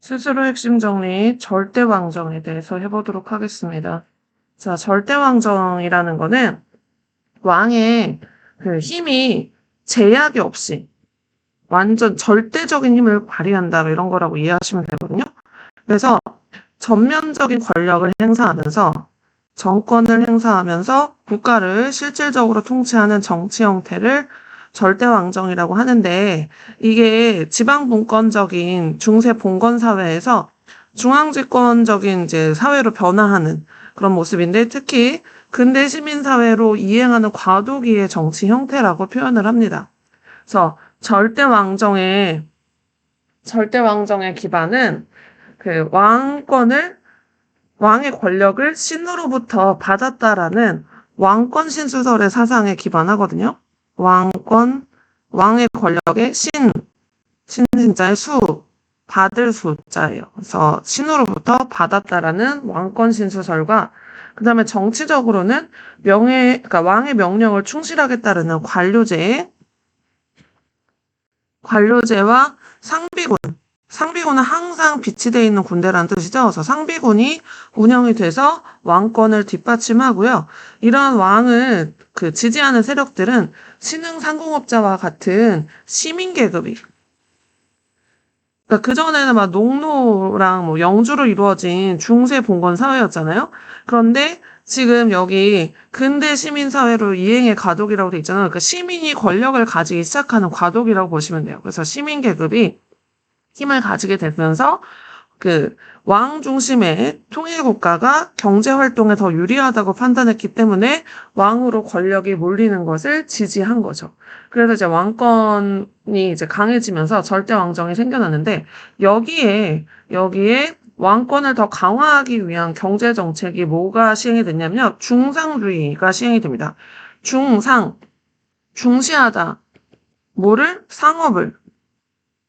스스로 핵심 정리, 절대 왕정에 대해서 해보도록 하겠습니다. 자, 절대 왕정이라는 거는 왕의 그 힘이 제약이 없이 완전 절대적인 힘을 발휘한다 뭐 이런 거라고 이해하시면 되거든요. 그래서 전면적인 권력을 행사하면서 정권을 행사하면서 국가를 실질적으로 통치하는 정치 형태를 절대 왕정이라고 하는데 이게 지방 분권적인 중세 봉건 사회에서 중앙 집권적인 이제 사회로 변화하는 그런 모습인데 특히 근대 시민 사회로 이행하는 과도기의 정치 형태라고 표현을 합니다. 그래서 절대 왕정의 절대 왕정의 기반은 그 왕권을 왕의 권력을 신으로부터 받았다라는 왕권 신수설의 사상에 기반하거든요. 왕 권, 왕의 권력의 신, 신진자의 수, 받을 수자예요. 그래서 신으로부터 받았다라는 왕권 신수설과 그 다음에 정치적으로는 명예, 그러니까 왕의 명령을 충실하게 따르는 관료제, 관료제와 상비군. 상비군은 항상 비치되어 있는 군대라는 뜻이죠. 그래서 상비군이 운영이 돼서 왕권을 뒷받침하고요. 이러한 왕을 그 지지하는 세력들은 신흥 상공업자와 같은 시민 계급이 그러니까 그전에는 막 농노랑 뭐 영주로 이루어진 중세 봉건 사회였잖아요. 그런데 지금 여기 근대 시민 사회로 이행의 과도기라고 돼 있잖아요. 그러니까 시민이 권력을 가지기 시작하는 과도기라고 보시면 돼요. 그래서 시민 계급이 힘을 가지게 되면서 그 왕 중심의 통일 국가가 경제 활동에 더 유리하다고 판단했기 때문에 왕으로 권력이 몰리는 것을 지지한 거죠. 그래서 이제 왕권이 이제 강해지면서 절대 왕정이 생겨났는데 여기에 여기에 왕권을 더 강화하기 위한 경제 정책이 뭐가 시행이 됐냐면요. 중상주의가 시행이 됩니다. 중상 중시하다 뭐를 상업을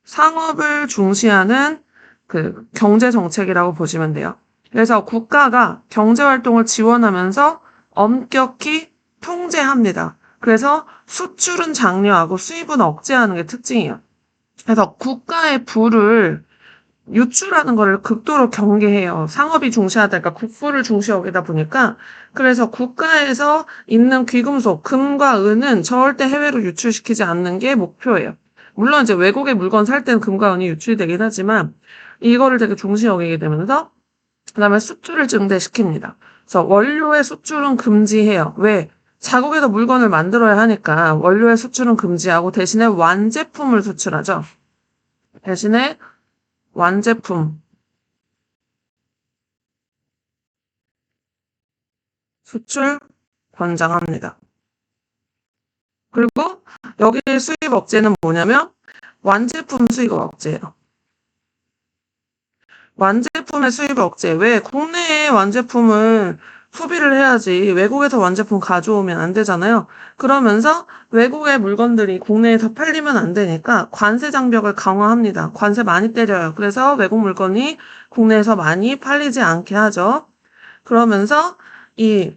상업을 중시하는 그 경제 정책이라고 보시면 돼요. 그래서 국가가 경제 활동을 지원하면서 엄격히 통제합니다. 그래서 수출은 장려하고 수입은 억제하는 게 특징이에요. 그래서 국가의 부를 유출하는 거를 극도로 경계해요. 상업이 중시하다, 그러니까 국부를 중시 여기다 보니까 그래서 국가에서 있는 귀금속, 금과 은은 절대 해외로 유출시키지 않는 게 목표예요. 물론 이제 외국에 물건 살 때는 금과 은이 유출이 되긴 하지만 이거를 되게 중시 여기게 되면서 그다음에 수출을 증대시킵니다. 그래서 원료의 수출은 금지해요. 왜? 자국에서 물건을 만들어야 하니까 원료의 수출은 금지하고 대신에 완제품을 수출하죠. 대신에 완제품 수출 권장합니다. 그리고 여기 수입 억제는 뭐냐면 완제품 수입 억제예요. 완제품의 수입 억제. 왜 국내에 완제품을 소비를 해야지 외국에서 완제품 가져오면 안 되잖아요. 그러면서 외국의 물건들이 국내에서 팔리면 안 되니까 관세 장벽을 강화합니다. 관세 많이 때려요. 그래서 외국 물건이 국내에서 많이 팔리지 않게 하죠. 그러면서 이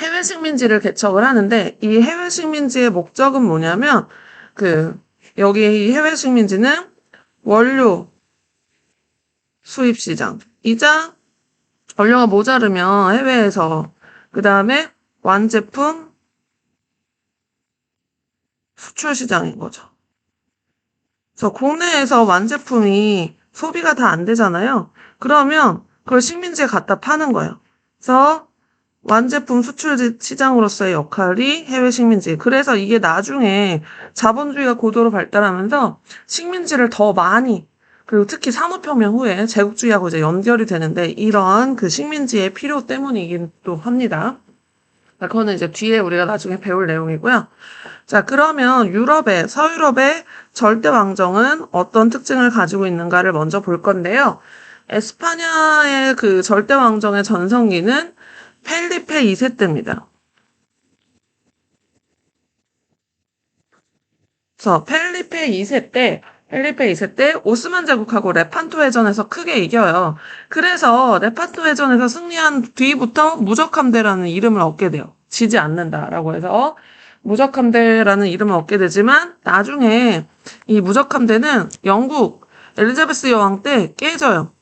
해외 식민지를 개척을 하는데 이 해외 식민지의 목적은 뭐냐면 그 여기 이 해외 식민지는 원료 수입 시장 이자 원료가 모자르면 해외에서 그 다음에 완제품 수출 시장인 거죠. 그래서 국내에서 완제품이 소비가 다 안 되잖아요. 그러면 그걸 식민지에 갖다 파는 거예요. 그래서 완제품 수출 시장으로서의 역할이 해외 식민지. 그래서 이게 나중에 자본주의가 고도로 발달하면서 식민지를 더 많이 그리고 특히 산업혁명 후에 제국주의하고 이제 연결이 되는데 이러한 그 식민지의 필요 때문이긴 또 합니다. 자, 그거는 이제 뒤에 우리가 나중에 배울 내용이고요. 자, 그러면 유럽의, 서유럽의 절대 왕정은 어떤 특징을 가지고 있는가를 먼저 볼 건데요. 에스파냐의 그 절대 왕정의 전성기는 펠리페 2세 때입니다. 그래서 펠리페 2세 때 펠리페 2세 때 오스만 제국하고 레판토 회전에서 크게 이겨요. 그래서 레판토 회전에서 승리한 뒤부터 무적함대라는 이름을 얻게 돼요. 지지 않는다라고 해서 무적함대라는 이름을 얻게 되지만 나중에 이 무적함대는 영국 엘리자베스 여왕 때 깨져요.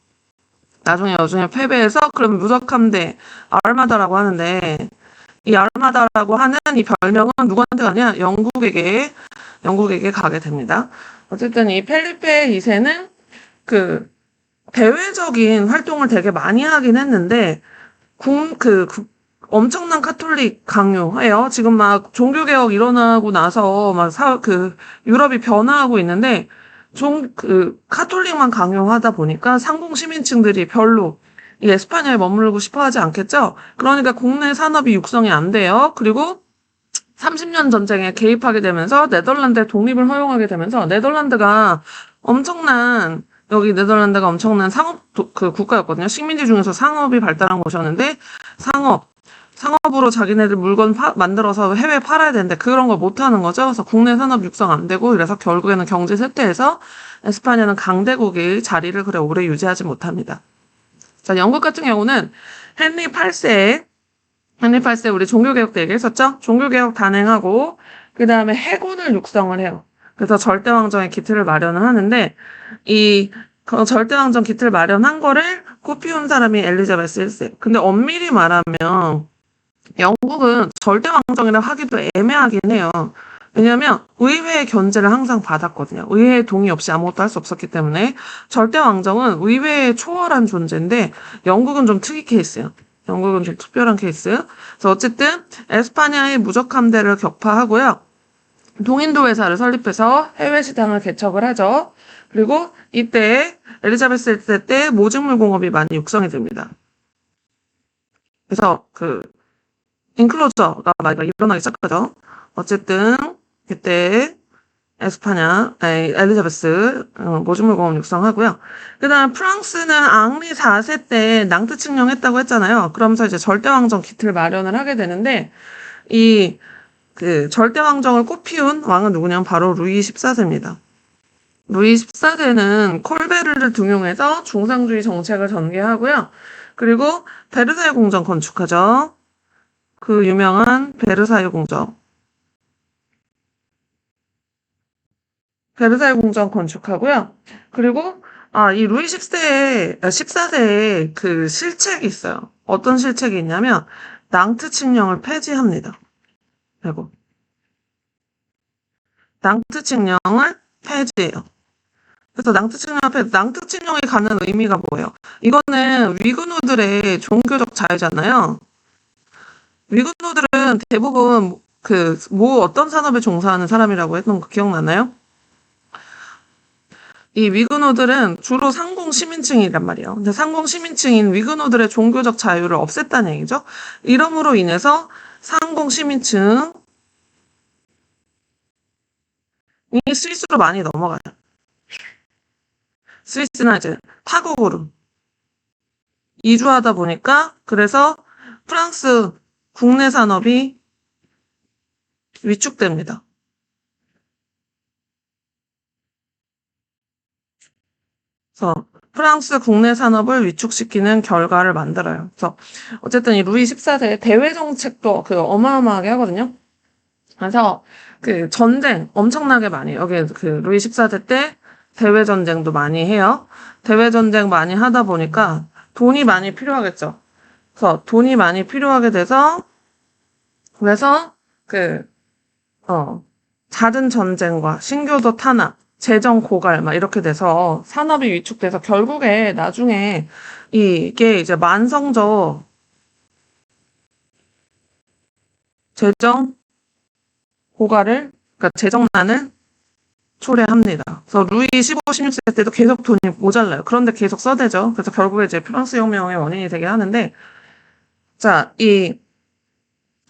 나중에 여중에 패배해서 그럼 무적함대 아르마다라고 하는데 이 아르마다라고 하는 이 별명은 누구한테 가냐? 영국에게 영국에게 가게 됩니다. 어쨌든 이 펠리페 2세는 그 대외적인 활동을 되게 많이 하긴 했는데 국, 그, 국- 엄청난 카톨릭 강요해요. 지금 막 종교개혁 일어나고 나서 막 사, 그, 유럽이 변화하고 있는데, 종, 그, 카톨릭만 강요하다 보니까 상공 시민층들이 별로 이 에스파냐에 머물고 싶어 하지 않겠죠? 그러니까 국내 산업이 육성이 안 돼요. 그리고 30년 전쟁에 개입하게 되면서 네덜란드의 독립을 허용하게 되면서 네덜란드가 엄청난 여기 네덜란드가 엄청난 상업 도- 그 국가였거든요. 식민지 중에서 상업이 발달한 곳이었는데 상업 상업으로 자기네들 물건 파- 만들어서 해외에 팔아야 되는데 그런 걸 못 하는 거죠. 그래서 국내 산업 육성 안 되고 그래서 결국에는 경제 쇠퇴해서 에스파냐는 강대국의 자리를 그래 오래 유지하지 못합니다. 자, 영국 같은 경우는 헨리 8세 헨리 8세 우리 종교개혁 때 얘기했었죠? 종교개혁 단행하고 그 다음에 해군을 육성을 해요. 그래서 절대왕정의 기틀을 마련을 하는데 이 그 절대왕정 기틀 마련한 거를 꽃피운 사람이 엘리자베스 1세. 근데 엄밀히 말하면 영국은 절대왕정이라 하기도 애매하긴 해요. 왜냐면 의회의 견제를 항상 받았거든요. 의회의 동의 없이 아무것도 할 수 없었기 때문에 절대왕정은 의회의 초월한 존재인데 영국은 좀 특이 케이스예요. 영국은 좀 특별한 케이스. 그래서 어쨌든 에스파냐의 무적함대를 격파하고요. 동인도 회사를 설립해서 해외 시장을 개척을 하죠. 그리고 이때 엘리자베스 1세 때 모직물 공업이 많이 육성이 됩니다. 그래서 그 인클로저가 많이 일어나기 시작하죠. 어쨌든 그때 에스파냐, 아니, 엘리자베스 어, 모직물 공업 육성하고요. 그 다음 프랑스는 앙리 4세 때 낭트 칙령했다고 했잖아요. 그러면서 이제 절대왕정 기틀 마련을 하게 되는데 이 그 절대왕정을 꽃피운 왕은 누구냐면 바로 루이 14세입니다. 루이 14세는 콜베르를 등용해서 중상주의 정책을 전개하고요. 그리고 베르사유 궁전 건축하죠. 그 유명한 베르사유 궁전. 베르사유 궁전 건축하고요. 그리고 아, 이 루이 10세의 14세의 그 실책이 있어요. 어떤 실책이 있냐면 낭트 칙령을 폐지합니다. 그리고 낭트 칙령을 폐지해요. 그래서 낭트 칙령 폐 낭트 칙령이 갖는 의미가 뭐예요? 이거는 위그노들의 종교적 자유잖아요. 위그노들은 대부분 그 뭐 어떤 산업에 종사하는 사람이라고 했던 거 기억나나요? 이 위그노들은 주로 상공 시민층이란 말이에요. 근데 상공 시민층인 위그노들의 종교적 자유를 없앴다는 얘기죠. 이름으로 인해서 상공 시민층 이 스위스로 많이 넘어가요. 스위스는 이제 타국으로 이주하다 보니까 그래서 프랑스 국내 산업이 위축됩니다. 그래서 프랑스 국내 산업을 위축시키는 결과를 만들어요. 그래서 어쨌든 이 루이 14세 대외 정책도 그 어마어마하게 하거든요. 그래서 그 전쟁 엄청나게 많이. 여기 그 루이 14세 때 대외 전쟁도 많이 해요. 대외 전쟁 많이 하다 보니까 돈이 많이 필요하겠죠. 그래서 돈이 많이 필요하게 돼서 그래서 그 어, 잦은 전쟁과 신교도 탄압, 재정 고갈 막 이렇게 돼서 산업이 위축돼서 결국에 나중에 이게 이제 만성적 재정 고갈을 그러니까 재정난을 초래합니다. 그래서 루이 15, 16세 때도 계속 돈이 모자라요. 그런데 계속 써대죠. 그래서 결국에 이제 프랑스 혁명의 원인이 되게 하는데 자, 이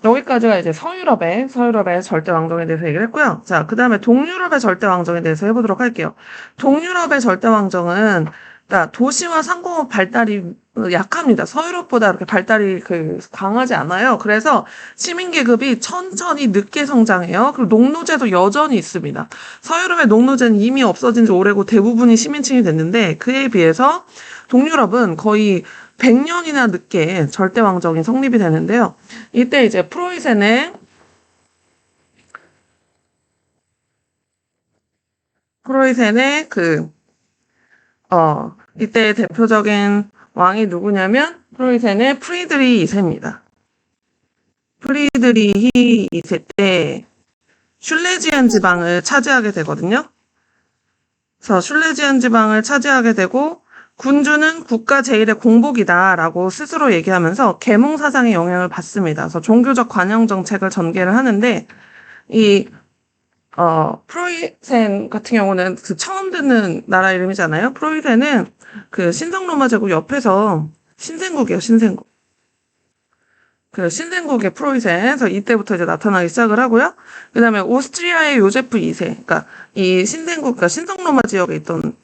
여기까지가 이제 서유럽의 서유럽의 절대 왕정에 대해서 얘기를 했고요. 자, 그다음에 동유럽의 절대 왕정에 대해서 해보도록 할게요. 동유럽의 절대 왕정은 그러니까 도시와 상공업 발달이 약합니다. 서유럽보다 그렇게 발달이 그 강하지 않아요. 그래서 시민 계급이 천천히 늦게 성장해요. 그리고 농노제도 여전히 있습니다. 서유럽의 농노제는 이미 없어진 지 오래고 대부분이 시민층이 됐는데 그에 비해서 동유럽은 거의 100년이나 늦게 절대 왕정이 성립이 되는데요. 이때 이제 프로이센의 프로이센의 그 어, 이때 대표적인 왕이 누구냐면 프로이센의 프리드리 2세입니다. 프리드리히 2세 때 슐레지안 지방을 차지하게 되거든요. 그래서 슐레지안 지방을 차지하게 되고 군주는 국가 제일의 공복이다라고 스스로 얘기하면서 계몽 사상의 영향을 받습니다. 그래서 종교적 관영 정책을 전개를 하는데 이 어, 프로이센 같은 경우는 그 처음 듣는 나라 이름이잖아요. 프로이센은 그 신성 로마 제국 옆에서 신생국이에요, 신생국. 그 신생국의 프로이센에서 이때부터 이제 나타나기 시작을 하고요. 그 다음에 오스트리아의 요제프 2세. 그러니까 이 신생국, 그러니까 신성 로마 지역에 있던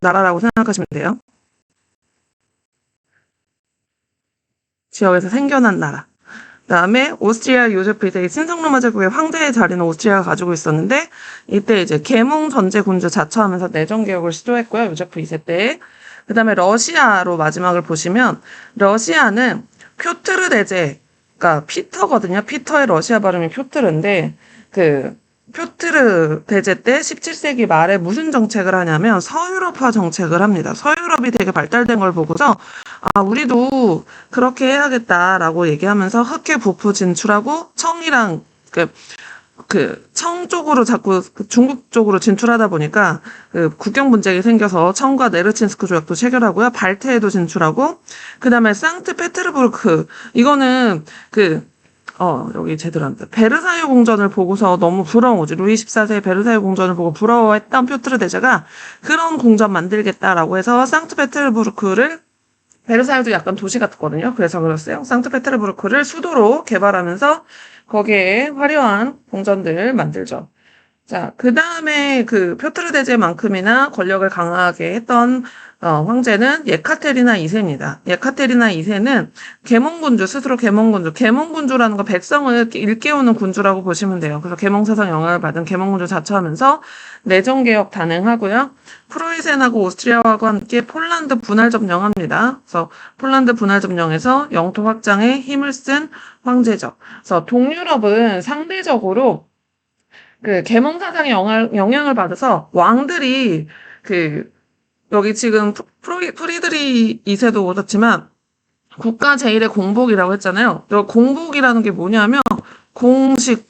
나라라고 생각하시면 돼요. 지역에서 생겨난 나라. 그다음에 오스트리아 요제프 2세 신성 로마 제국의 황제의 자리는 오스트리아가 가지고 있었는데 이때 이제 계몽 전제 군주 자처하면서 내정 개혁을 시도했고요. 요제프 2세 때. 그다음에 러시아로 마지막을 보시면 러시아는 표트르 대제 그러니까 피터거든요. 피터의 러시아 발음이 표트르인데 그 표트르 대제 때 17세기 말에 무슨 정책을 하냐면 서유럽화 정책을 합니다. 서유럽이 되게 발달된 걸 보고서 아 우리도 그렇게 해야겠다라고 얘기하면서 흑해 부프 진출하고 청이랑 그 그 청 쪽으로 자꾸 그 중국 쪽으로 진출하다 보니까 그 국경 분쟁이 생겨서 청과 네르친스크 조약도 체결하고요. 발트에도 진출하고 그 다음에 상트페테르부르크 이거는 그 어, 여기 제대로 안 돼. 베르사유 궁전을 보고서 너무 부러운 거지. 루이 14세의 베르사유 궁전을 보고 부러워했던 표트르 대제가 그런 궁전 만들겠다라고 해서 상트페테르부르크를 베르사유도 약간 도시 같거든요. 그래서 그랬어요. 상트페테르부르크를 수도로 개발하면서 거기에 화려한 궁전들 만들죠. 자, 그 다음에 그 표트르 대제만큼이나 권력을 강하게 했던 어, 황제는 예카테리나 2세입니다. 예카테리나 2세는 계몽군주, 스스로 계몽군주, 계몽군주라는 거 백성을 일깨우는 군주라고 보시면 돼요. 그래서 계몽사상 영향을 받은 계몽군주 자처하면서 내정 개혁 단행하고요. 프로이센하고 오스트리아하고 함께 폴란드 분할 점령합니다. 그래서 폴란드 분할 점령에서 영토 확장에 힘을 쓴 황제죠. 그래서 동유럽은 상대적으로 그 계몽 사상의 영향, 영향을 받아서 왕들이 그 여기 지금 프로이, 프리드리 2세도 그렇지만 국가 제일의 공복이라고 했잖아요. 이 공복이라는 게 뭐냐면 공식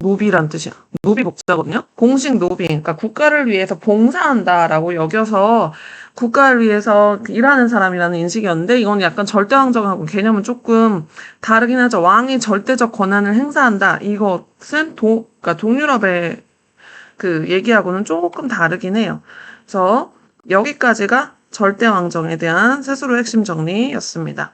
노비란 뜻이야. 노비 복자거든요. 공식 노비. 그러니까 국가를 위해서 봉사한다라고 여겨서 국가를 위해서 일하는 사람이라는 인식이었는데 이건 약간 절대왕정하고 개념은 조금 다르긴 하죠. 왕이 절대적 권한을 행사한다. 이것은 도, 그러니까 동유럽의 그 얘기하고는 조금 다르긴 해요. 그래서 여기까지가 절대왕정에 대한 스스로 핵심 정리였습니다.